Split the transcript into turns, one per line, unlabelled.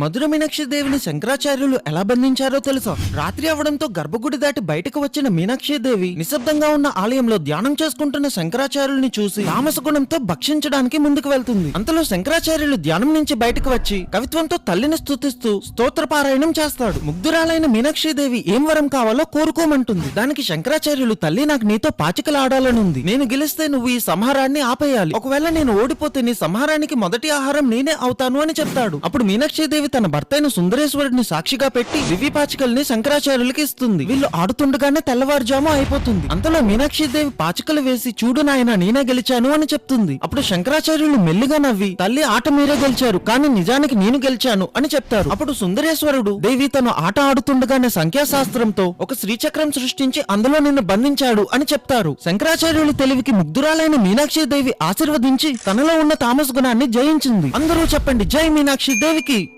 మధుర మీనాక్షి దేవిని శంకరాచార్యులు ఎలా బంధించారో తెలుసా? రాత్రి అవడంతో గర్భగుడి దాటి బయటకు వచ్చిన మీనాక్షి దేవి నిశ్శబ్దంగా ఉన్న ఆలయంలో ధ్యానం చేసుకుంటున్న శంకరాచార్యుల్ని చూసి తామసగుణంతో భక్షించడానికి ముందుకు వెళ్తుంది. అంతలో శంకరాచార్యులు ధ్యానం నుంచి బయటకు వచ్చి కవిత్వంతో తల్లిని స్తుతిస్తూ స్తోత్ర పారాయణం చేస్తాడు. ముగ్ధురాలైన మీనాక్షి దేవి ఏం వరం కావాలో కోరుకోమంటుంది. దానికి శంకరాచార్యులు తల్లి నాకు నీతో పాచికలు ఆడాలనుంది నేను గెలిస్తే నువ్వు ఈ సంహారాన్ని ఆపేయాలి. ఒకవేళ నేను ఓడిపోతే నీ సంహారానికి మొదటి ఆహారం నేనే అవుతాను అని చెప్తాడు. అప్పుడు మీనాక్షి దేవి తన భర్తైన సుందరేశ్వరుడిని సాక్షిగా పెట్టి దివ్య పాచికల్ని శంకరాచార్యులకి ఇస్తుంది. వీళ్ళు ఆడుతుండగానే తెల్లవారుజాము అయిపోతుంది. అంతలో మీనాక్షి దేవి పాచికలు వేసి చూడు నాయన నేనే గెలిచాను అని చెప్తుంది. అప్పుడు శంకరాచార్యులు మెల్లిగా నవ్వి తల్లి ఆట మీరే గెలిచారు కానీ నిజానికి నేను గెలిచాను అని చెప్తారు. అప్పుడు సుందరేశ్వరుడు దేవి తను ఆట ఆడుతుండగానే సంఖ్యాశాస్త్రంతో ఒక శ్రీచక్రం సృష్టించి అందులో నిన్ను బంధించాడు అని చెప్తారు. శంకరాచార్యుల తెలివికి ముగ్ధురాలైన మీనాక్షి దేవి ఆశీర్వదించి తనలో ఉన్న తామస్ గుణాన్ని జయించింది. అందరూ చెప్పండి జై మీనాక్షి దేవికి!